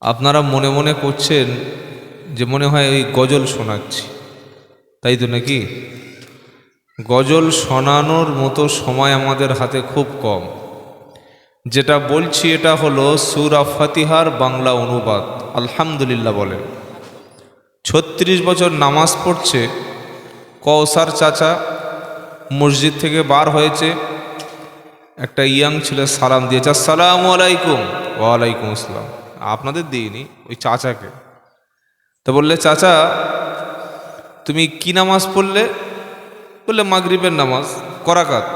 আপনারা মনে মনে করছেন যে মনে হয় ওই গজল শোনাচ্ছি। তাই তো নাকি? গজল শোনানোর মতো সময় আমাদের হাতে খুব কম। যেটা বলছি এটা হলো সুরা ফাতিহার বাংলা অনুবাদ। আলহামদুলিল্লাহ বলেন। ছত্রিশ বছর নামাজ পড়ছে কৌসার চাচা মসজিদ থেকে বার হয়েছে, একটা ইয়াং ছেলে সালাম দিয়েছে, আসসালামু আলাইকুম। ওয়ালাইকুম আসসালাম। আপনাদের দিইনি, ওই চাচাকে। তো বললে, চাচা, তুমি কি নামাজ পড়লে? বললে, মাগরিবের নামাজ, করাকাত।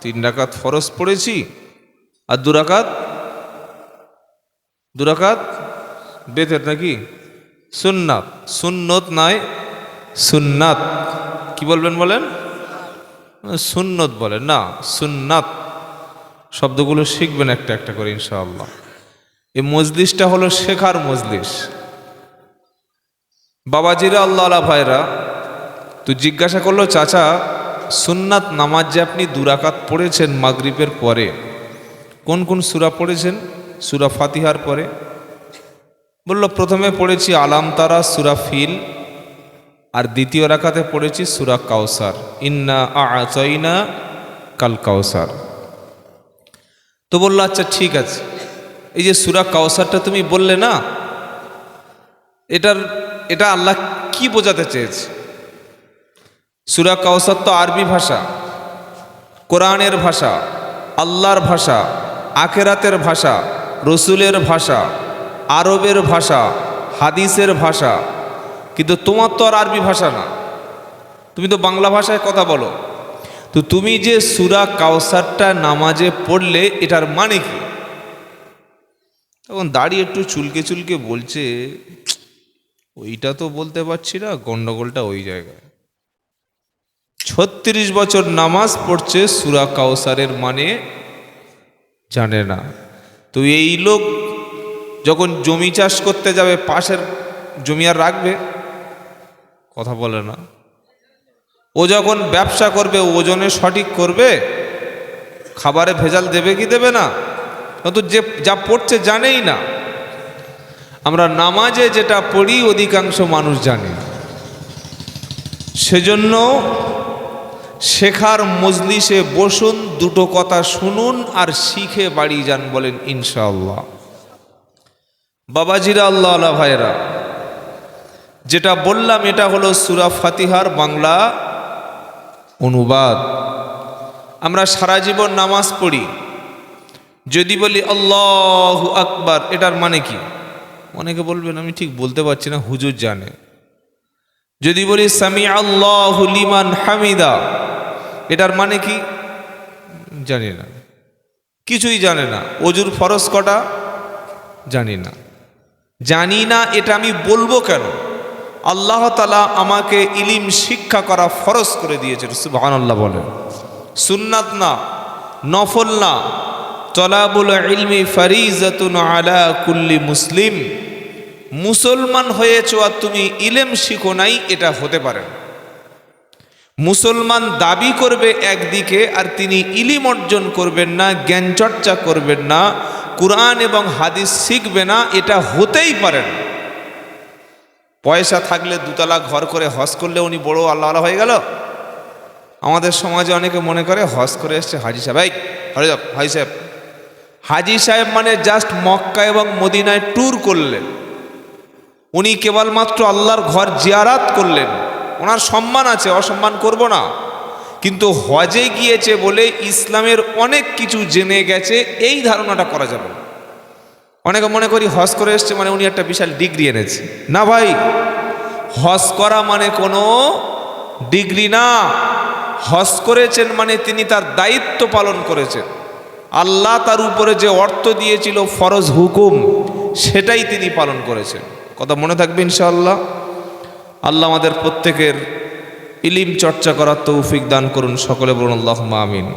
তিন ডাকাত ফরজ পড়েছি, আর দুরাকাত দুরাকাত বেতের নাকি? সুন্নাত, সুন্নত নয় সুন্নাত। কি বলবেন বলেন? সুন্নত বলেন, না, সুন্নাত। শব্দগুলো শিখবেন একটা একটা করে, ইনশাআল্লাহ। মজলিসটা হলো শেখার মজলিস। বাবাজিরা আল্লাহ আলা ভাইরা, তো জিজ্ঞাসা করল, চাচা, সুন্নাত নামাজ যে আপনি দুরাকাত পড়েছেন মাগরিবের পরে? কোন কোন সুরা পড়েছেন? সুরা ফাতিহার পরে? বলল, প্রথমে পড়েছি আলাম তারা সুরা ফিল, আর দ্বিতীয় রাকাতে পড়েছি সুরা কাউসার ইন্না আচাইনা কাল কাউসার তো বলল আচ্ছা ঠিক আছে। এই যে সুরা কাউসারটা তুমি বললে না, এটার, এটা আল্লাহ কি বোঝাতে চেয়েছে? সুরা কাউসার তো আরবি ভাষা, কোরআনের ভাষা, আল্লাহর ভাষা, আখেরাতের ভাষা, রসুলের ভাষা, আরবের ভাষা, হাদিসের ভাষা, কিন্তু তোমার তো আর আরবি ভাষা না। তুমি তো বাংলা ভাষায় কথা বলো। তো তুমি যে সুরা কাউসারটা নামাজে পড়লে, এটার মানে কি? তখন দাঁড়িয়ে একটু চুলকে চুলকে বলছে, ওইটা তো বলতে পারছি না, গন্ডগোলটা ওই জায়গায়। ছত্রিশ বছর নামাজ পড়ছে, সুরা কাউসারের মানে জানে না। তো এই লোক যখন জমি চাষ করতে যাবে, পাশের জমি আর রাখবে, কথা বলে না। ও যখন ব্যবসা করবে, ওজনে সঠিক করবে, খাবারে ভেজাল দেবে কি দেবে না তো যে, যা পড়ছে জানেই না। আমরা নামাজে যেটা পড়ি, অধিকাংশ মানুষ জানে। সেজন্য শেখার মজলিসে বসুন, দুটো কথা শুনুন আর শিখে বাড়ি যান বলেন ইনশাআল্লাহ। বাবাজিরা, আল্লাহ আল্লাহ ভাইরা যেটা বললাম এটা হলো সুরা ফাতিহার বাংলা অনুবাদ। আমরা সারা জীবন নামাজ পড়ি। যদি বলি আল্লাহ আকবার, এটার মানে কি? অনেকে বলবেন, আমি ঠিক বলতে পারছি না, হুজুর জানে। যদি বলি সামি আল্লাহ লিমান হামিদা, এটার মানে কি? জানি না। কিছুই জানে না। অজুর ফরজ কটা? জানি না। জানি না, এটা আমি বলব কেন? আল্লাহ তালা আমাকে ইলিম শিক্ষা করা ফরজ করে দিয়েছেন সুবাহান আল্লাহ বলেন। সুন্নাত না, নফল না তলাবুল ইলমি ফারিজাতুন আলা কুল্লি মুসলিম। মুসলমান হয়েছ আর তুমি ইলেম শিখো নাই, এটা হতে পারে মুসলমান দাবি করবে একদিকে আর তিনি ইলিম অর্জন করবেন না জ্ঞান চর্চা করবেন না, কোরআন এবং হাদিস শিখবে না, এটা হতেই পারে না। পয়সা থাকলে দুতলা ঘর করে হজ করলে উনি বড় আল্লাহ আল্লাহ হয়ে গেল। আমাদের সমাজে অনেকে মনে করে, হজ করে এসছে হাজি সাহেব হাজি সাহেব। হাজি সাহেব মানে জাস্ট মক্কা এবং মদিনায় ট্যুর করলেন। উনি কেবলমাত্র আল্লাহর ঘর জিয়ারাত করলেন। ওনার সম্মান আছে, অসম্মান করব না। কিন্তু হজে গিয়েছে বলে ইসলামের অনেক কিছু জেনে গেছে, এই ধারণাটা করা যাবে অনেকে মনে করি হজ করে এসছে মানে উনি একটা বিশাল ডিগ্রি এনেছে। না ভাই, হজ করা মানে কোনো ডিগ্রি না। হজ করেছেন মানে তিনি তার দায়িত্ব পালন করেছেন। আল্লাহ তার উপরে যে অর্থ দিয়েছিল ফরজ হুকুম, সেটাই তিনি পালন করেছেন। কথা মনে থাকবে ইনশাআল্লাহ? আল্লাহ আমাদের প্রত্যেকের ইলিম চর্চা করার তৌফিক দান করুন, সকলে বলুন আল্লাহ আমিন।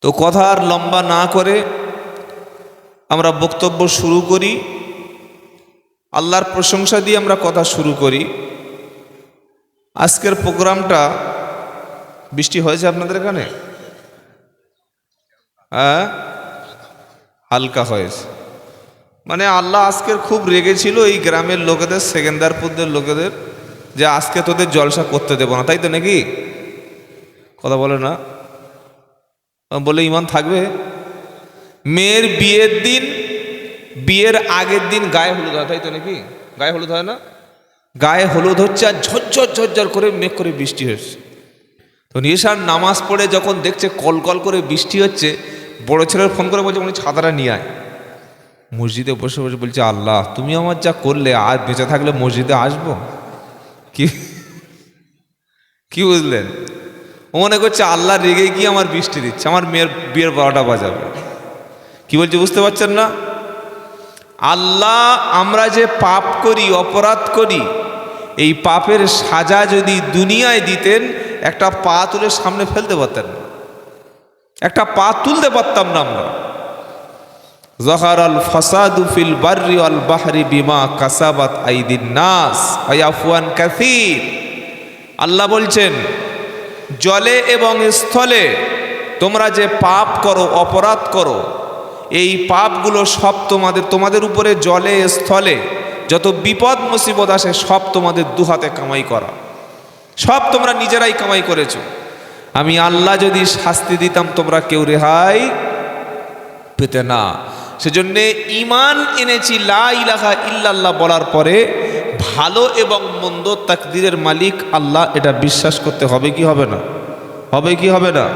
তো কথা আর লম্বা না করে আমরা বক্তব্য শুরু করি। আল্লাহর প্রশংসা দিয়ে আমরা কথা শুরু করি। আজকের প্রোগ্রামটা, বৃষ্টি হয়েছে আপনাদের এখানে? হ্যাঁ? হালকা হয়েছে। মানে আল্লাহ আজকের খুব রেগেছিল এই গ্রামের লোকেদের, সেকেন্দারপুরদের লোকেদের, যে আজকে তোদের জলসা করতে দেবো না, তাই তো নাকি? কথা বলে না। বলে ইমান থাকবে? মেয়ের বিয়ের দিন, বিয়ের আগের দিন গায়ে হলুদ হয়, তাই তো নাকি? গায়ে হলুদ হয় না? গায়ে হলুদ হচ্ছে আর ঝরঝর ঝরঝর করে মেঘ করে বৃষ্টি হচ্ছে। তো নিশার নামাজ পড়ে যখন দেখছে কল কল করে বৃষ্টি হচ্ছে বড় ছেলের ফোন করে বলছে, উনি ছাতাটা নিয়ে আয়। মসজিদে বসে বসে বলছে, আল্লাহ, তুমি আমার যা করলে, আর বেঁচে থাকলে মসজিদে আসব? কি কি বুঝলেন? ও মনে করছে, আল্লাহ রেগে গিয়ে আমার বৃষ্টি দিচ্ছে, আমার মেয়ের বিয়ের বারোটা বাজাবে। কি বলছে, বুঝতে পারছেন না? আল্লাহ, আমরা যে পাপ করি, অপরাধ করি, এই পাপের সাজা যদি দুনিয়ায় দিতেন, একটা পা তুলে সামনে ফেলতে পারতেন না। একটা পা তুলতে পারতাম না আমরা। জহার আল ফসাদু ফিল বার্রি আল বাহরি বিমা কাসাবাত আইদিন নাস। আয়াফুয়ান কাসির। আল্লাহ বলছেন, জলে এবং স্থলে তোমরা যে পাপ করো, অপরাধ করো, এই পাপগুলো সব তোমাদের তোমাদের উপরে জলে, স্থলে যত বিপদ, মুসিবত আসে, সব তোমাদের দুহাতে কামাই করা। সব তোমরা নিজেরাই কামাই করেছ। আমি আল্লাহ যদি শাস্তি দিতাম, তোমরা কেউ রেহাই পেতে না। সেজন্যে ইমান এনেছি, লা ইলাহা ইল্লাল্লাহ বলার পরে ভালো এবং মন্দ তাকদিরের মালিক আল্লাহ, এটা বিশ্বাস করতে হবে কি হবে না? হবে কি হবে না?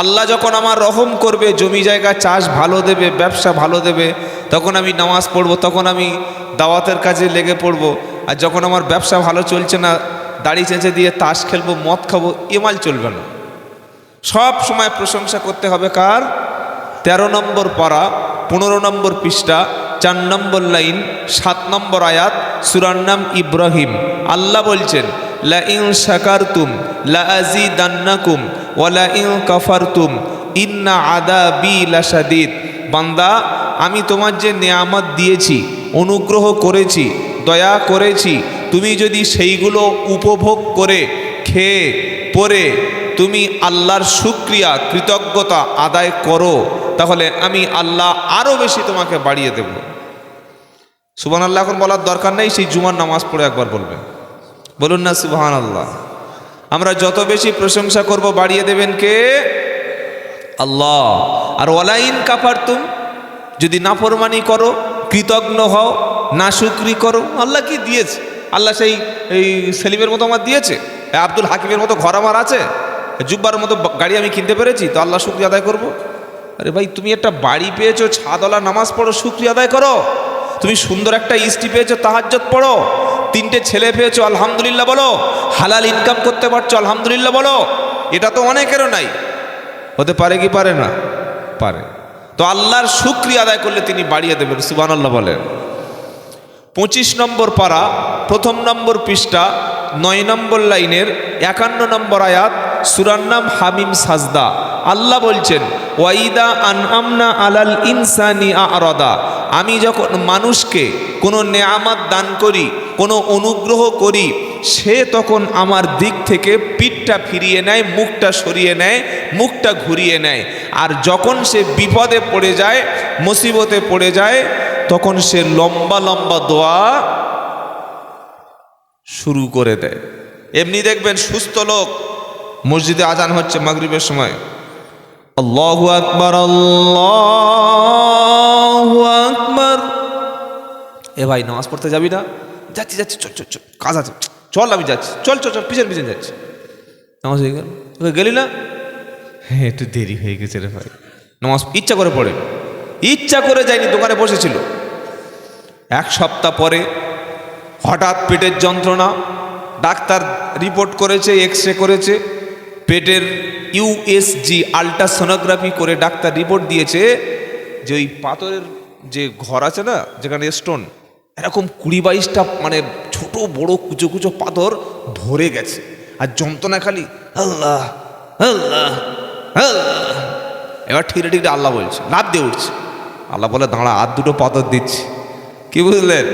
আল্লাহ যখন আমার রহম করবে, জমি জায়গা, চাষ ভালো দেবে, ব্যবসা ভালো দেবে, তখন আমি নামাজ পড়ব, তখন আমি দাওয়াতের কাজে লেগে পড়ব, আর যখন আমার ব্যবসা ভালো চলছে না, দাড়ি চেঁচে দিয়ে তাস খেলব, মদ খাব এমাল চলবে না। সব সময় প্রশংসা করতে হবে কার? তেরো নম্বর পারা পনেরো নম্বর পৃষ্ঠা, চার নম্বর লাইন, সাত নম্বর আয়াত, সুরার নাম ইব্রাহিম। আল্লাহ বলছেন লা ইন শাকারতুম লা আজিদান্নাকুম ওয়ালা ইন কাফারতুম, ইন্না আদা বি লাসাদিদ বান্দা, আমি তোমার যে নেয়ামত দিয়েছি, অনুগ্রহ করেছি, দয়া করেছি, তুমি যদি সেইগুলো উপভোগ করে, খেয়ে, পরে তুমি আল্লাহর সুক্রিয়া কৃতজ্ঞতা আদায় করো, তাহলে আমি আল্লাহ আরও বেশি তোমাকে বাড়িয়ে দেব। সুবান আল্লাহ এখন বলার দরকার নেই, সেই জুমার নামাজ পড়ে একবার বলবেন। বলুন না সুবাহান আল্লাহ আমরা যত বেশি প্রশংসা করব, বাড়িয়ে দেবেন কে? আল্লাহ। আর ওয়ালাইন কাপারতুম যদি নাফরমানি করো, কৃতজ্ঞ হও না শুক্রি করো, আল্লাহ কি দিয়েছে? আল্লাহ সেই, এই সেলিমের মতো আমার দিয়েছে? আব্দুল হাকিমের মতো ঘর আমার আছে? জুব্বার মতো গাড়ি আমি কিনতে পেরেছি, তো আল্লাহ শুক্রিয়া আদায় করব। আরে ভাই, তুমি একটা বাড়ি পেয়েছ ছাদওয়ালা নামাজ পড়ো, শুক্রিয়া আদায় করো। তুমি সুন্দর একটা স্ত্রী পেয়েছ তাহাজ্জত পড়ো। তিনটে ছেলে পেয়েছ, আলহামদুলিল্লাহ বলো। হালাল ইনকাম করতে পারছ, আলহামদুলিল্লাহ বলো। এটা তো অনেকেরও নাই। হতে পারে কি পারে না? পারে। তো আল্লাহর শুক্রিয়া আদায় করলে তিনি বাড়িয়ে দেবেন সুবান আল্লাহ বলেন। পঁচিশ নম্বর পারা, প্রথম নম্বর পৃষ্ঠা, নয় নম্বর লাইনের একান্ন নম্বর আয়াত সুরার নাম হামিম সাজদা। আল্লাহ বলছেন, ওয়াইদা আনআমনা আলাল ইনসানি আরদা। আমি যখন মানুষকে কোনো নেয়ামাত দান করি, কোনো অনুগ্রহ করি, সে তখন আমার দিক থেকে পিঠটা ফিরিয়ে নেয়, মুখটা সরিয়ে নেয়, মুখটা ঘুরিয়ে নেয়। আর যখন সে বিপদে পড়ে যায়, মুসিবতে পড়ে যায়, তখন সে লম্বা লম্বা দোয়া শুরু করে দেয়। এমনি দেখবেন সুস্থ লোক মসজিদে আজান হচ্ছে মাগরিবের সময়। আল্লাহু আকবার আল্লাহু আকবার। এ ভাই নামাজ পড়তে যাবি না? যাচ্ছি যাচ্ছি চল চল চল কাজ আছে। চল আমি যাচ্ছি। চল চল চল পিছন পিছন যাচ্ছি। নামাজ হয়ে গেল। ওকে গেলি না? হ্যাঁ একটু দেরি হয়ে গেছে রে ভাই। নামাজ ইচ্ছা করে পড়ে। ইচ্ছা করে যায়নি দোকানে বসেছিল। এক সপ্তাহ পরে হঠাৎ পেটের যন্ত্রণা ডাক্তার রিপোর্ট করেছে এক্স রে করেছে। পেটের ইউএসজি আলট্রাসোনোগ্রাফি করে ডাক্তার রিপোর্ট দিয়েছে যে ওই পাথরের যে ঘর আছে না, যেখানে স্টোন এরকম কুড়ি বাইশটা মানে ছোট বড় কুচো কুচো পাথর ভরে গেছে। আর যন্ত্রণা খালি, আল্লাহ আল্লাহ এবার ঠিকরে ঠিকরে আল্লাহ বলছে লাভ দিয়ে উঠছে। আল্লাহ বলে, দাঁড়া, আর দুটো পাথর দিচ্ছি। কি বুঝলেন?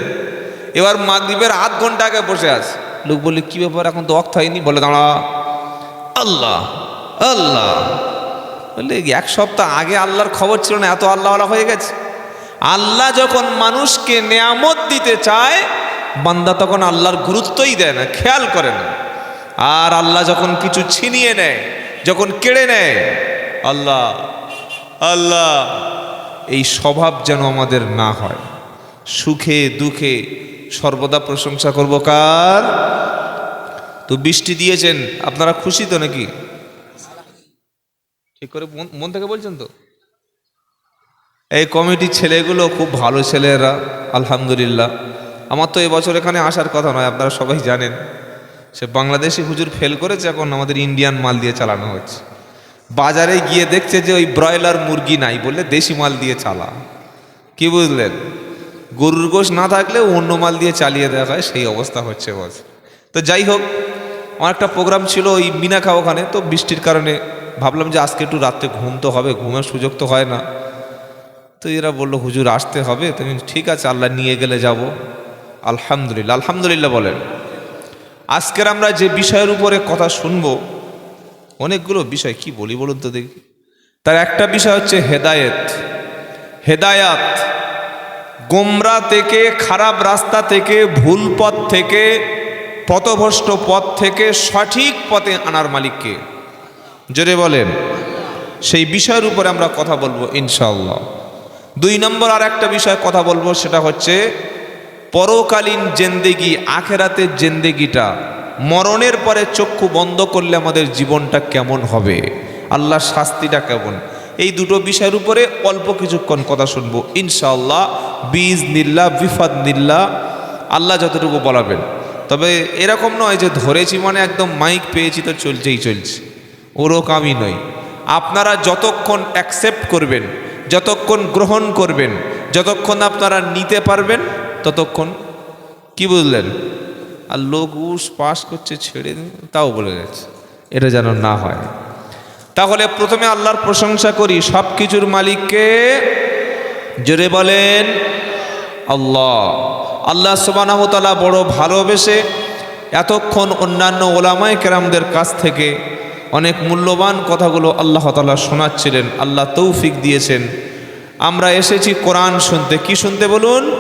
এবার মাগরীবের আধ ঘণ্টা আগে বসে আছে। লোক বললে, কি ব্যাপার, এখন তো অক্ত হয়নি? বলে, দাঁড়া আল্লাহ আল্লাহ। বললে এক সপ্তাহ আগে আল্লাহর খবর ছিল না, এত আল্লাহওয়ালা হয়ে গেছে। আল্লাহ যখন মানুষকে নেয়ামত দিতে চায়, বান্দা তখন আল্লাহর গুরুত্বই দেয় না, খেয়াল করে না। আর আল্লাহ যখন কিছু ছিনিয়ে নেয়, যখন কেড়ে নেয়, আল্লাহ আল্লাহ, এই স্বভাব যেন আমাদের না হয়। সুখে, দুঃখে সর্বদা প্রশংসা করব কার? তো বৃষ্টি দিয়েছেন, আপনারা খুশি তো নাকি? ঠিক করে মন- থেকে বলছেন তো? এই কমিটির ছেলেগুলো খুব ভালো ছেলেরা, আলহামদুলিল্লাহ। আমার তো এবছর এখানে আসার কথা নয়, আপনারা সবাই জানেন। সে বাংলাদেশি হুজুর ফেল করেছে, এখন আমাদের ইন্ডিয়ান মাল দিয়ে চালানো হচ্ছে। বাজারে গিয়ে দেখছে যে ওই ব্রয়লার মুরগি নাই বললে দেশি মাল দিয়ে চালা। কি বুঝলেন? গরুর গোশ না থাকলে অন্য মাল দিয়ে চালিয়ে দেওয়া হয় সেই অবস্থা হচ্ছে বস। তো যাই হোক আমার একটা প্রোগ্রাম ছিল ওই মিনাখা ওখানে, তো বৃষ্টির কারণে ভাবলাম যে আজকে একটু রাত্রে ঘুম তো হবে, ঘুমের সুযোগ তো হয় না। তো এরা বলল, হুজুর, আসতে হবে। তুমি ঠিক আছে, আল্লাহ নিয়ে গেলে যাব। আলহামদুলিল্লাহ আলহামদুলিল্লাহ বলেন। আজকের আমরা যে বিষয়ের উপরে কথা শুনব, অনেকগুলো বিষয়, কি বলি বলুন তো দেখি। তার একটা বিষয় হচ্ছে হেদায়েত। হেদায়াত গোমরা থেকে, খারাপ রাস্তা থেকে, ভুল পথ থেকে পথভ্রষ্ট পথ থেকে সঠিক পথে আনার মালিককে। জোরে বলেন। সেই বিষয়ের উপরে আমরা কথা বলব, ইনশাআল্লাহ। দুই নম্বর আর একটা বিষয় কথা বলব, সেটা হচ্ছে পরকালীন জেন্দেগি, আখেরাতের জেন্দেগিটা, মরণের পরে চক্ষু বন্ধ করলে আমাদের জীবনটা কেমন হবে? আল্লাহর শাস্তিটা কেমন? এই দুটো বিষয়ের উপরে অল্প কিছুক্ষণ কথা শুনব, ইনশাআল্লাহ। বীজ নিল্লা বিফাদ নিল্লা আল্লাহ যতটুকু বলাবেন। তবে এরকম নয় যে ধরেছি মানে একদম মাইক পেয়েছি তো চলছেই চলছে। ওরকমই নয় আপনারা যতক্ষণ অ্যাকসেপ্ট করবেন, যতক্ষণ গ্রহণ করবেন, যতক্ষণ আপনারা নিতে পারবেন, ততক্ষণ কি বুঝলেন আর লোক উস পাস করছে ছেড়ে তাও বলে যাচ্ছে। এটা যেন না হয়। তাহলে প্রথমে আল্লাহর প্রশংসা করি। সব কিছুর মালিককে জোরে বলেন, আল্লাহ। আল্লাহ সুবানাহতালা বড় ভালোবেসে এতক্ষণ অন্যান্য ওলামায় কেরামদের কাছ থেকে অনেক মূল্যবান কথাগুলো আল্লাহ তালা শোনাচ্ছিলেন, আল্লাহ তৌফিক দিয়েছেন। আমরা এসেছি কোরআন শুনতে। কি শুনতে বলুন?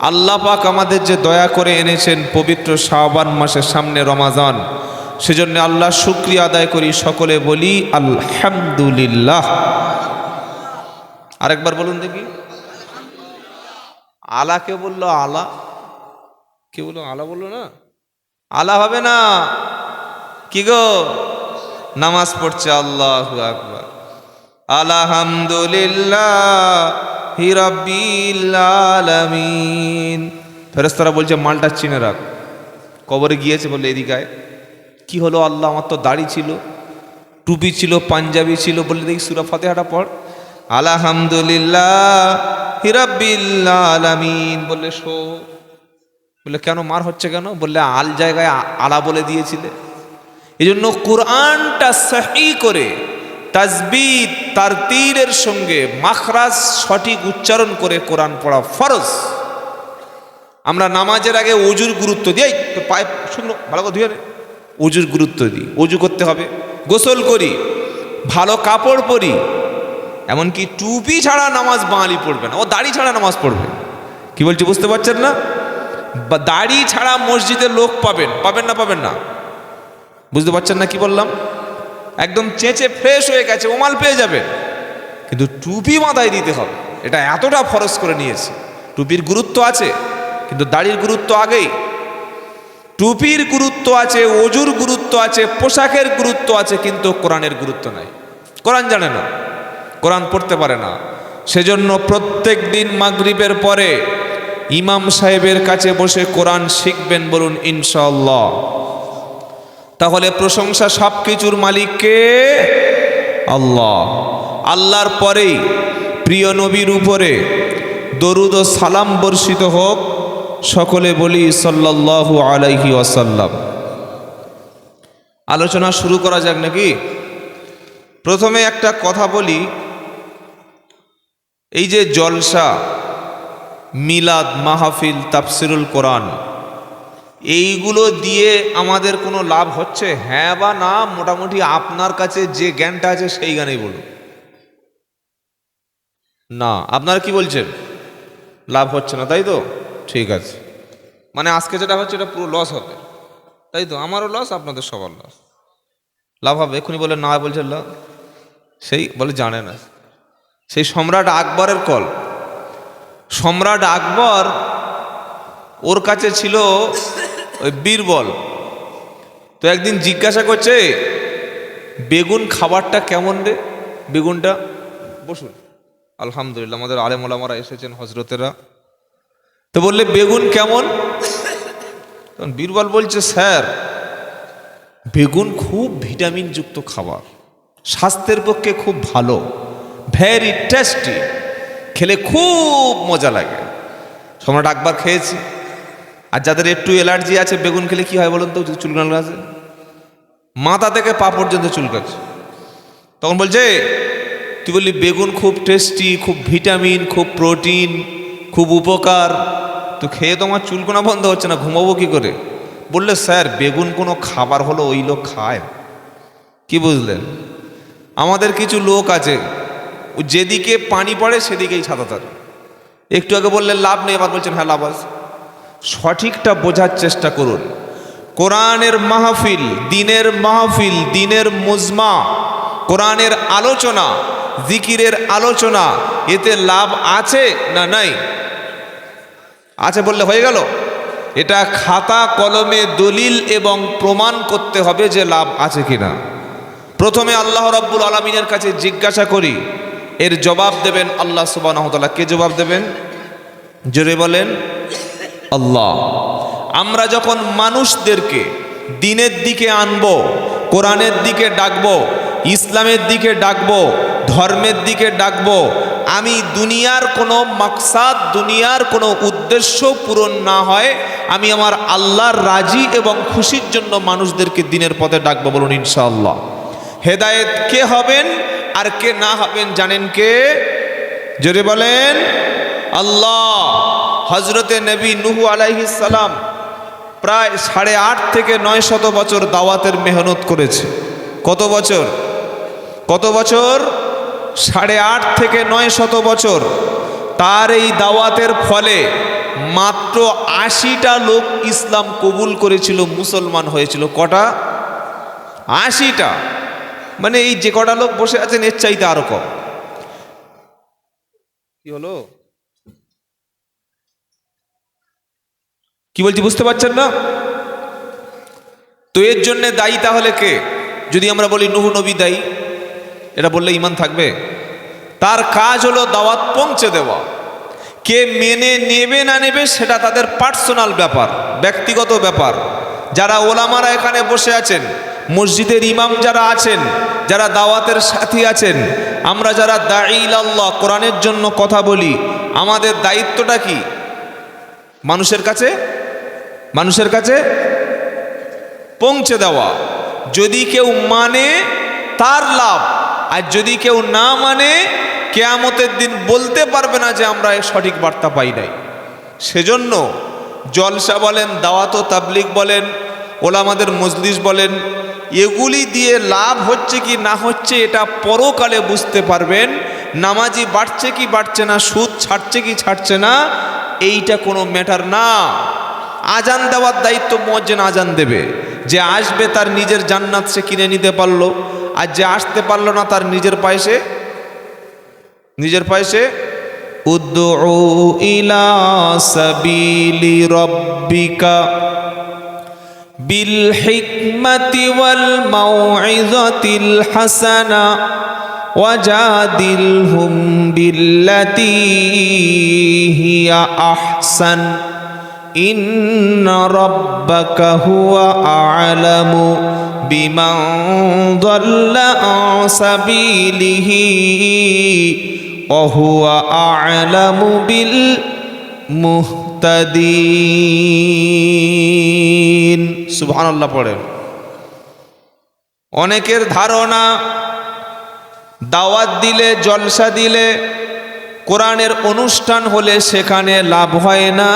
আল্লাহ পাক আমাদের যে দয়া করে এনেছেন পবিত্র শাহবান মাসের সামনে রমাজান, সেজন্য আল্লাহ শুক্রিয়া আদায় করি সকলে বলি আলহামদুলিল্লাহ। আরেকবার বলুন দেখি। আলা কে বলল আলা? কে বলল? আলা বলল না? আলা হবে না। কি গো? নামাজ পড়ছে আল্লাহ আকবার। আলহামদুলিল্লাহ হিরাবিন ফেরেস্তারা বলছে মালটা চিনে রাখ। কবরে গিয়েছে বলে এদিকায় কি হলো? আল্লাহ আমার তো দাড়ি ছিল টুপি ছিল পাঞ্জাবি ছিল। বলে দেখি সুরা ফাতেহাটা পড়। আলহামদুলিল্লাহ আলামিন বললে, শো। বললে, কেন মার হচ্ছে কেন? বললে, আল জায়গায় আলা বলে দিয়েছিলে। এই জন্য কোরআনটা সহি করে তাজবিদ তার তীরের সঙ্গে মাখরাজ সঠিক উচ্চারণ করে কোরআন পড়া ফরজ। আমরা নামাজের আগে অজুর গুরুত্ব দিই। তো পায়ে শুকনো, ভালো করে ধুয়ে। অজুর গুরুত্ব দিই। অজু করতে হবে। গোসল করি। ভালো কাপড় পরি। এমনকি টুপি ছাড়া নামাজ বাঙালি পড়বে না। ও দাড়ি ছাড়া নামাজ পড়বে। কি বলছি, বুঝতে পারছেন না? বা দাড়ি ছাড়া মসজিদে লোক পাবেন পাবেন না পাবেন না। বুঝতে পারছেন না কি বললাম? একদম চেঁচে ফ্রেশ হয়ে গেছে ওমাল পেয়ে যাবেন। কিন্তু টুপি মাথায় দিতে হবে। এটা এতটা ফরজ করে নিয়েছে। টুপির গুরুত্ব আছে, কিন্তু দাড়ির গুরুত্ব আগেই। টুপির গুরুত্ব আছে, অজুর গুরুত্ব আছে, পোশাকের গুরুত্ব আছে, কিন্তু কোরআনের গুরুত্ব নাই। কোরআন জানে না। কোরআন পড়তে পারে না। সেজন্য প্রত্যেক দিন মাগরিবের পরে ইমাম সাহেবের কাছে বসে কোরআন শিখবেন বলুন ইনশাআল্লাহ। তাহলে প্রশংসা সব কিছুর মালিককে আল্লাহ। আল্লাহর পরেই প্রিয় নবীর উপরে দরুদ ও সালাম বর্ষিত হোক সকলে বলি সাল্লাল্লাহু আলাইহি ওয়াসাল্লাম। আলোচনা শুরু করা যাক নাকি? প্রথমে একটা কথা বলি এই যে জলসা, মিলাদ, মাহফিল, তাফসিরুল কোরআন, এইগুলো দিয়ে আমাদের কোনো লাভ হচ্ছে? হ্যাঁ বা না? মোটামুটি আপনার কাছে যে জ্ঞানটা আছে সেই জ্ঞানেই বলুন। না, আপনারা কি বলছেন? লাভ হচ্ছে না, তাই তো? ঠিক আছে। মানে আজকে যেটা হচ্ছে, এটা পুরো লস হবে। তাই তো? আমারও লস আপনাদের সবার লস লাভ হবে? এক্ষুনি বলে না বলছে সেই বলে জানে না। সেই সম্রাট আকবরের কল। সম্রাট আকবর ওর কাছে ছিল ওই বীরবল। তো একদিন জিজ্ঞাসা করছে, বেগুন খাবারটা কেমন রে? বেগুনটা? বসুন। আলহামদুলিল্লাহ, আমাদের আলেম ওলামারা এসেছেন, হজরতেরা। তো বললে, বেগুন কেমন? তখন বীরবল বলছে, স্যার, বেগুন খুব ভিটামিনযুক্ত খাবার। স্বাস্থ্যের পক্ষে খুব ভালো। ভেরি টেস্টি, খেলে খুব মজা লাগে। সম্রাট আকবর খেয়েছি। আর যাদের একটু অ্যালার্জি আছে, বেগুন খেলে কি হয় বলুন তো চুলকানো আছে মাথা থেকে পা পর্যন্ত চুলকাচ্ছে। তখন বলছে তুই বললি বেগুন খুব টেস্টি, খুব ভিটামিন, খুব প্রোটিন, খুব উপকার। তো খেয়ে তো আমার চুলকোনা বন্ধ হচ্ছে না, ঘুমাবো কি করে? বললে, স্যার, বেগুন কোনো খাবার হলো, ওই লোক খায় কি বুঝলেন? আমাদের কিছু লোক আছে যেদিকে পানি পড়ে সেদিকেই ছাতা তার একটু আগে বললেন, লাভ নেই আবার বলছেন হ্যাঁ লাভ আছে। সঠিকটা বোঝার চেষ্টা করুন। কোরআনের মাহফিল, দিনের মাহফিল, দিনের মুজমা, কোরআনের আলোচনা, জিকিরের আলোচনা, এতে লাভ আছে না নাই? আছে বললে হয়ে গেল? এটা খাতা, কলমে দলিল এবং প্রমাণ করতে হবে যে লাভ আছে কিনা। প্রথমে আল্লাহ রাব্বুল আলমিনের কাছে জিজ্ঞাসা করি এর জবাব দেবেন আল্লাহ সুবাহ কে জবাব দেবেন? জোরে বলেন, আল্লাহ। আমরা যখন মানুষদেরকে দিনের দিকে আনব, কোরআনের দিকে ডাকব, ইসলামের দিকে ডাকব, ধর্মের দিকে ডাকব, আমি দুনিয়ার কোনো মাকসাদ, দুনিয়ার কোনো উদ্দেশ্য পূরণ না হয়, আমি আমার আল্লাহর রাজি এবং খুশির জন্য মানুষদেরকে দিনের পথে ডাকবো বলুন ইনশাআল্লাহ। হেদায়েত কে হবেন? আর কে না হবেন জানেন কে? জোরে বলেন, আল্লাহ হজরতে নবী নুহু সালাম প্রায় সাড়ে আট থেকে নয় শত বছর দাওয়াতের মেহনত করেছে। কত বছর? কত বছর? সাড়ে আট থেকে নয় শত বছর। তার এই দাওয়াতের ফলে মাত্র আশিটা লোক ইসলাম কবুল করেছিল, মুসলমান হয়েছিল। কটা? আশিটা। মানে এই যে কটা লোক বসে আছেন এর চাইতে আরও কম। কি হলো? কি বলছি বুঝতে পারছেন না? তো এর জন্য দায়ী তাহলে কে? যদি আমরা বলি নুহু নবী দায়ী এটা বললে ইমান থাকবে? তার কাজ হলো দাওয়াত পৌঁছে দেওয়া। কে মেনে নেবে না নেবে সেটা তাদের পার্সোনাল ব্যাপার ব্যক্তিগত ব্যাপার। যারা ওলামারা এখানে বসে আছেন মসজিদের ইমাম যারা আছেন যারা দাওয়াতের সাথী আছেন, আমরা যারা দাইল আল্লাহ কোরআনের জন্য কথা বলি, আমাদের দায়িত্বটা কি? মানুষের কাছে মানুষের কাছে পৌঁছে দেওয়া। যদি কেউ মানে তার লাভ। আর যদি কেউ না মানে কেয়ামতের দিন বলতে পারবে না যে আমরা সঠিক বার্তা পাই নাই। সেজন্য জলসা বলেন, দাওয়াত তাবলিক বলেন ওলামাদের মজলিস বলেন, এগুলি দিয়ে লাভ হচ্ছে কি না হচ্ছে এটা পরকালে বুঝতে পারবেন। নামাজি বাড়ছে কি বাড়ছে না, সুদ ছাড়ছে কি ছাড়ছে না, এইটা কোনো ম্যাটার না। আজান দেওয়ার দায়িত্ব মজ্জেন আজান দেবে। যে আসবে তার নিজের জান্নাত সে কিনে নিতে পারল, আর যে আসতে পারল না তার নিজের পয়সে নিজের পয়সে উদ্দু ইলা সাবিলি রব্বিকা بالحكمة والموعظة الحسنة وجادلهم بالتي هي أحسن. إن ربك هو أعلم بمن ضل عن سبيله وهو أعلم بالأحسن মুহতাদিন। সুবহানাল্লাহ পড়ে। অনেকের ধারণা, দাওয়াত দিলে, জলসা দিলে, কোরআনের অনুষ্ঠান হলে সেখানে লাভ হয় না।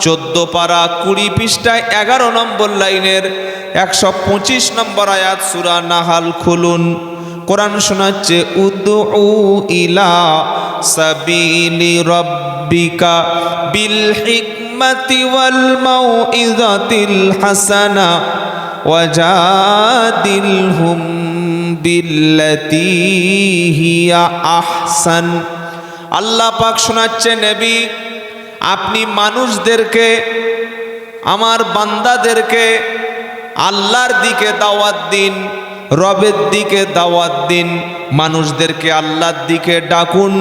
চোদ্দ পারা কুড়ি পৃষ্ঠায় এগারো নম্বর লাইনের একশো পঁচিশ নম্বর আয়াত সুরা নাহাল খুলুন। কোরআন শোনাচ্ছে উদু ইলা সাবিলি রব্বিকা বিল হিকমতি ওয়াল মাউইজাতিল হাসানা ওয়াজাদিলহুম বিল্লাতি হিয়া আহসান। আল্লাহ পাক শোনাচ্ছে, নবী, আপনি মানুষদেরকে, আমার বান্দাদেরকে আল্লাহর দিকে দাওয়াত দিন। রবের দিকে দাওয়াত দিন, মানুষদেরকে আল্লাহর দিকে ডাকুন।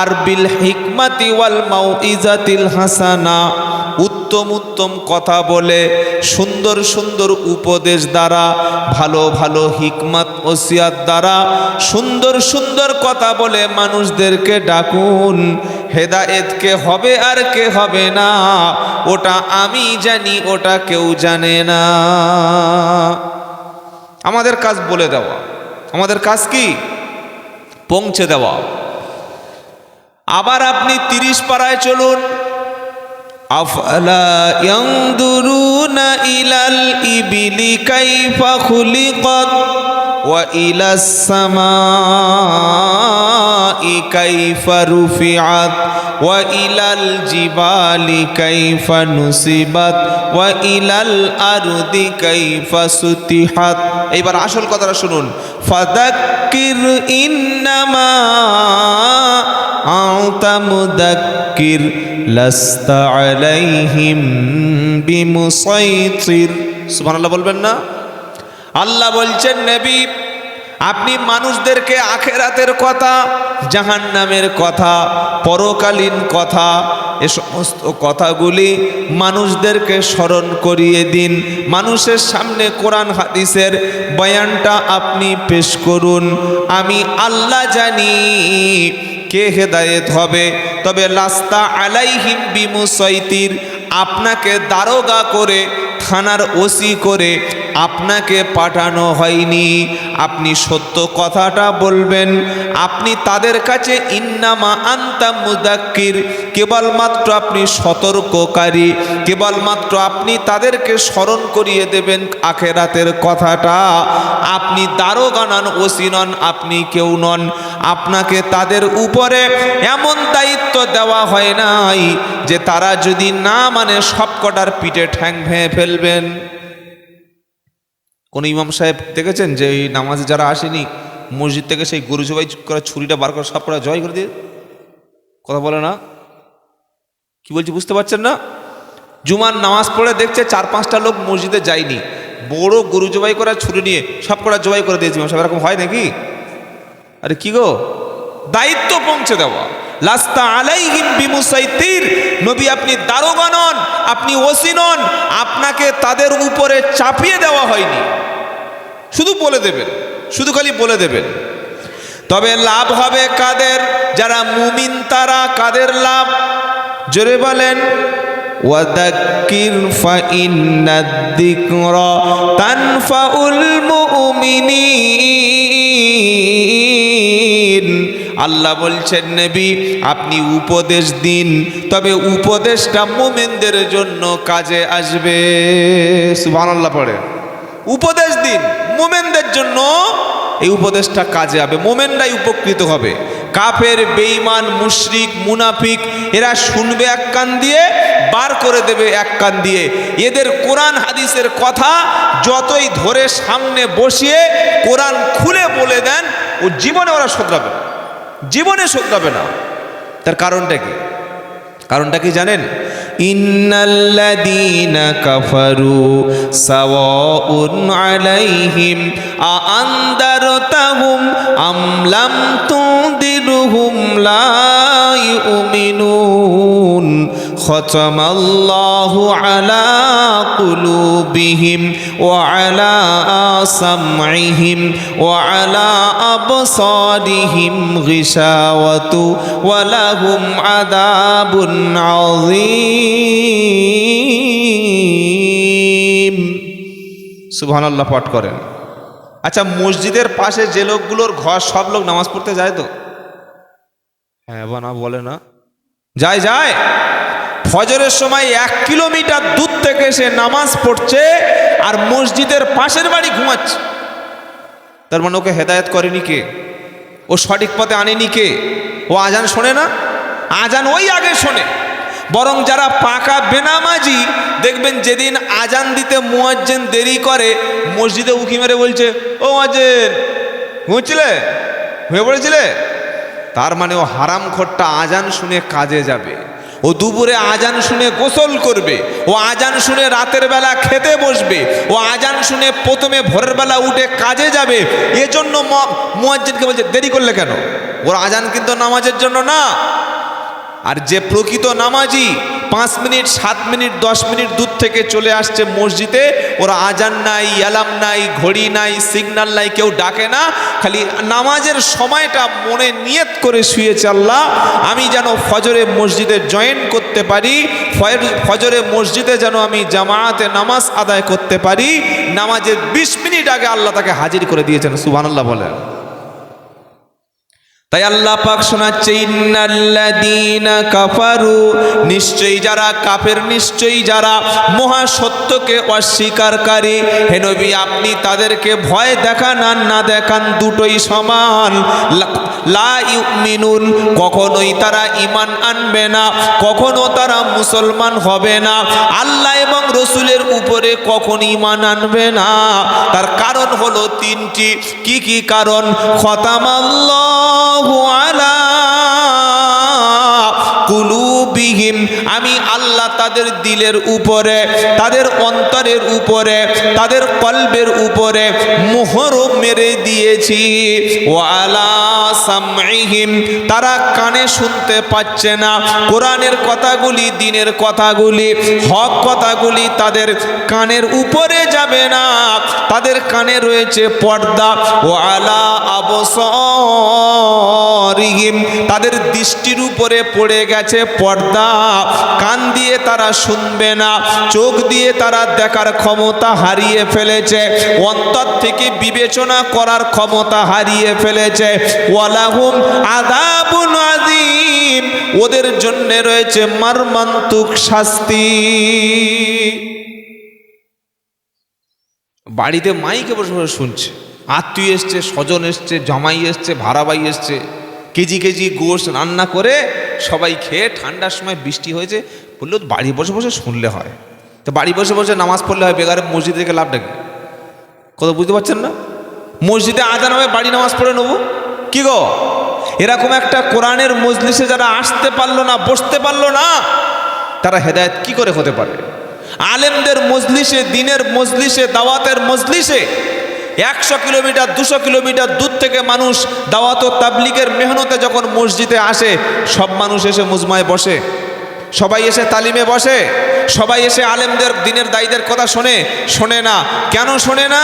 আর বিল হিকমাতি ওয়াল মাউইজাতিল হাসানা, উত্তম উত্তম কথা বলে, সুন্দর সুন্দর উপদেশ দ্বারা, ভালো ভালো হিকমত ওসিয়াত দ্বারা, সুন্দর সুন্দর কথা বলে মানুষদেরকে ডাকুন। হেদায়েতকে হবে আর কে হবে না, ওটা আমি জানি, ওটা কেউ জানে না। আমাদের কাজ বলে দেওয়া। আমাদের কাজ কি? পৌঁছে দেওয়া। আবার আপনি তিরিশ পাড়ায় চলুন। আফলা ইলাল ইবিলি কাইফা খুলিকাত। কাইফা রুফিআত ওয়া ইলাল জিবালি কাইফা নুসিবাত ওয়া ইলাল আরদি কাইফা সুতিহাত এইবার আসল কথাটা শুনুন। ফাদাক্কির ইন্নামা আনতা মুদাক্কির লাস্তা আলাইহিম বিমুসাইতির সুবহানাল্লাহ বলবেন না আল্লাহ বলছেন, নেবী, আপনি মানুষদেরকে আখেরাতের কথা, জাহান্নামের কথা, পরকালীন কথা, এ সমস্ত কথাগুলি মানুষদেরকে স্মরণ করিয়ে দিন। মানুষের সামনে কোরআন, হাদিসের বয়ানটা আপনি পেশ করুন। আমি আল্লাহ জানি কে হেদায়েত হবে। তবে লাস্তা আলাইহিম বিমুসাইতির, আপনাকে দারোগা করে থানার ওসি করে আপনাকে পাঠানো হয়নি। আপনি সত্য কথাটা বলবেন। আপনি তাদের কাছে ইন্নামা আন্তা মুদাক্কির। কেবলমাত্র আপনি সতর্ককারী। কেবলমাত্র আপনি তাদেরকে স্মরণ করিয়ে দেবেন আখেরাতের কথাটা। আপনি দারোগা নন ওসি নন, আপনি কেউ নন। আপনাকে তাদের উপরে এমন দায়িত্ব দেওয়া হয় নাই যে তারা যদি না মানে সবকটার পিঠে ঠ্যাং ভেঙে ফেলবেন। কোন ইমাম সাহেব দেখেছেন যে এই নামাজে যারা আসেনি, মসজিদ থেকে সেই গরু জবাই করা ছুরিটা বার করে সব করা জয় করে দিয়ে কথা বলে না? কি বলছি বুঝতে পারছেন না? জুমার নামাজ পড়ে দেখছে চার পাঁচটা লোক মসজিদে যায়নি। বড় গরু জবাই করা ছুরি নিয়ে সব করা জবাই করে দিয়েছি। সাহেব, এরকম হয় নাকি? আরে কি গো? দায়িত্ব পৌঁছে দেওয়া। লাস্তা আলাইহিম বিমুসাইতির। নবী আপনি দারোগা নন, আপনি ওসি নন, আপনাকে তাদের উপরে চাপিয়ে দেওয়া হয়নি। শুধু বলে দেবেন, শুধু খালি বলে দেবেন। তবে লাভ হবে কাদের? যারা মুমিন তারা কাদের লাভ? জোরে বলেন। ওয়াদাক্কির ফাইন্নাদ্দিকরা তানফাউল মুমিনিন আল্লাহ বলছেন, নবী, আপনি উপদেশ দিন, তবে উপদেশটা মোমেনদের জন্য কাজে আসবে। সুবহানাল্লাহ পড়ে। উপদেশ দিন, মোমেনদের জন্য এই উপদেশটা কাজে হবে মোমেনরাই উপকৃত হবে। কাফের, বেঈমান, মুশরিক, মুনাফিক, এরা শুনবে এক কান দিয়ে, বার করে দেবে এক কান দিয়ে। এদের কোরআন, হাদিসের কথা যতই ধরে সামনে বসিয়ে কোরআন খুলে বলে দেন, ও জীবনে ওরা শোধরাবে। জীবনে শোধরাবে না। তার কারণটা কি? কারণটা কি জানেন? ইন্নাল্লাযীনা কাফারু সাওয়াউন আলাইহিম তুদিরহুম লা ইউমিনুন খতামাল্লাহু আলা কুলুবিহিম ওয়া আলা সামঈহিম ওয়া আলা আবসারিহিম গিশাওয়াতু ওয়া লাহুম আযাবুন আযীম সুবহানাল্লাহ পাঠ করেন। আচ্ছা মসজিদের পাশে যে লোকগুলোর ঘর, সব লোক নামাজ পড়তে যায় তো? হ্যাঁ বা না বলে না। যায় যায় ফজরের সময় এক কিলোমিটার দূর থেকে সে নামাজ পড়ছে আর মসজিদের পাশের বাড়ি ঘুমাচ্ছে। তার মানে ওকে হেদায়েত করেনি কে? ও সঠিক পথে আনেনি কে? ও আজান শোনে না? আজান ওই আগে শোনে। বরং যারা পাকা বেনামাজি দেখবেন যেদিন আজান দিতে মুয়াজ্জেন দেরি করে, মসজিদে উকি মেরে বলছে, ও মাজেন ঘুমছিলে হয়ে পড়েছিলে? তার মানে ও হারাম খোরটা আজান শুনে কাজে যাবে। ও দুপুরে আজান শুনে গোসল করবে। ও আজান শুনে রাতের বেলা খেতে বসবে। ও আজান শুনে প্রথমে ভোরের বেলা উঠে কাজে যাবে। এজন্য মুয়াজ্জিনকে বলছে, দেরি করলে কেন? ওর আজান কিন্তু নামাজের জন্য না। আর যে প্রকৃত নামাজি পাঁচ মিনিট, সাত মিনিট, দশ মিনিট দূর থেকে চলে আসছে মসজিদে, ওরা আজান নাই অ্যালাম নাই, ঘড়ি নাই, সিগন্যাল নাই, কেউ ডাকে না, খালি নামাজের সময়টা মনে নিয়ত করে শুয়েছে আল্লাহ, আমি যেন ফজরে মসজিদে জয়েন করতে পারি ফজরে মসজিদে যেন আমি জামায়াতে নামাজ আদায় করতে পারি, নামাজের বিশ মিনিট আগে আল্লাহ তাকে হাজির করে দিয়েছেন, সুবহানাল্লাহ বলেন। তাই আল্লাহ পাক শোনাচ্ছে, ইন্নাল্লাযীনা কাফারু। নিশ্চয়ই যারা কাফের, নিশ্চয়ই যারা মহা সত্যকে অস্বীকারকারী হে নবী, আপনি তাদেরকে ভয় দেখান আর না দেখান দুটোই সমান। লা- ইউমিনুন, কখনোই তারা ঈমান আনবে না, কখনো তারা মুসলমান হবে না। আল্লাহ এবং রসুলের উপরে কখন ঈমান আনবে না? তার কারণ হলো তিনটি। কি কি কারণ? খতামাল্লাহু কুলুবিহিম। আমি আল্লাহ তাদের দিলের উপরে, তাদের অন্তরের উপরে, তাদের কলবের উপরে মোহর মেরে দিয়েছি। ওয়ালা তারা কানে শুনতে পাচ্ছে না। কোরআনের কথাগুলি, দিনের কথাগুলি, হক কথাগুলি তাদের কানের উপরে যাবে না। তাদের কানে রয়েছে পর্দা। ও আলা আবসরিহিম। তাদের দৃষ্টির উপরে পড়ে গেছে পর্দা। কান দিয়ে তারা শুনবে না। চোখ দিয়ে তারা দেখার ক্ষমতা হারিয়ে ফেলেছে। অন্তর থেকে বিবেচনা করার ক্ষমতা হারিয়ে ফেলেছে। ওয়ালাহুম আদাবুন আজিম ওদের জন্য রয়েছে মারমান্তুক শাস্তি। বাড়িতে মাইকে বসে বসে শুনছে। আত্মীয় এসছে, স্বজন এসছে, জামাই এসছে, ভাড়াবাই এসছে। কেজি কেজি গোশ রান্না করে সবাই খেয়ে ঠান্ডার সময় বৃষ্টি হয়েছে। বলল, বাড়ি বসে বসে শুনলে হয়। তো বাড়ি বসে বসে নামাজ পড়লে হয়, বেকারে মসজিদ থেকে লাভ ডাকে কথা বুঝতে পারছেন না? মসজিদে আজান হবে, বাড়ি নামাজ পড়ে নেব। কি গো? এরকম একটা কোরআনের মজলিসে যারা আসতে পারল না, বসতে পারল না, তারা হেদায়েত কি করে হতে পারে? আলেমদের মজলিসে, দিনের মজলিসে, দাওয়াতের মজলিসে একশো কিলোমিটার, দুশো কিলোমিটার দূর থেকে মানুষ দাওয়াত ও তাবলিগের মেহনতে যখন মসজিদে আসে, সব মানুষ এসে মুজমায় বসে। সবাই এসে তালিমে বসে। সবাই এসে আলেমদের, দিনের দায়ীদের কথা শোনে। শোনে না। কেন শোনে না?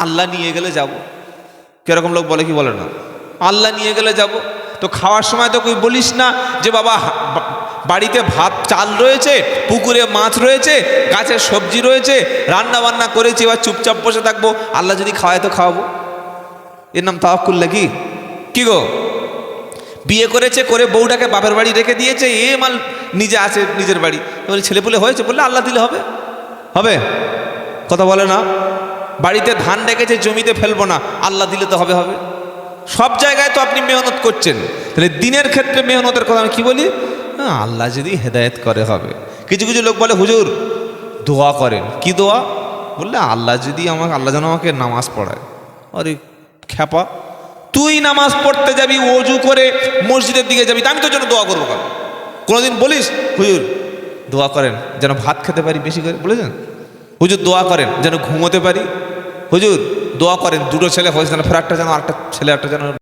আল্লাহ নিয়ে গেলে যাব। কীরকম লোক বলে কি বলে না? আল্লাহ নিয়ে গেলে যাব। তো খাওয়ার সময় তো কই বলিস না যে বাবা বাড়িতে ভাত, চাল রয়েছে, পুকুরে মাছ রয়েছে, গাছে সবজি রয়েছে, রান্না বান্না করেছি, এবার চুপচাপ বসে থাকব। আল্লাহ যদি খাওয়ায় তো খাওয়াবো। এর নাম তাওয়াক্কুল নাকি কি গো? বিয়ে করেছে, করে বউটাকে বাপের বাড়ি রেখে দিয়েছে, এ মাল নিজে আছে, নিজের বাড়ি। বলে ছেলেপুলে হয়েছে, বললে আল্লাহ দিলে হবে। হবে? কথা বলে না। বাড়িতে ধান রেখেছে, জমিতে ফেলব না, আল্লাহ দিলে তো হবে হবে। সব জায়গায় তো আপনি মেহনত করছেন। তাহলে দিনের ক্ষেত্রে মেহনতের কথা আমি কি বলি? আল্লাহ যদি হেদায়েত করে হবে। কিছু কিছু লোক বলে, হুজুর, দোয়া করেন। কি দোয়া? বললে, আল্লাহ যদি আমাকে, আল্লাহ যেন আমাকে নামাজ পড়ায়। আরে, খ্যাপা। তুই নামাজ পড়তে যাবি, অজু করে মসজিদের দিকে যাবি আমি তোর জন্য দোয়া করব কেন? কোনোদিন বলিস, হুজুর, দোয়া করেন, যেন ভাত খেতে পারি বেশি করে। বলেছেন? হুজুর, দোয়া করেন, যেন ঘুমোতে পারি। হুজুর, দোয়া করেন, দুটো ছেলে হয়েছে, যেন ফের একটা যেন, আরেকটা ছেলে একটা যেন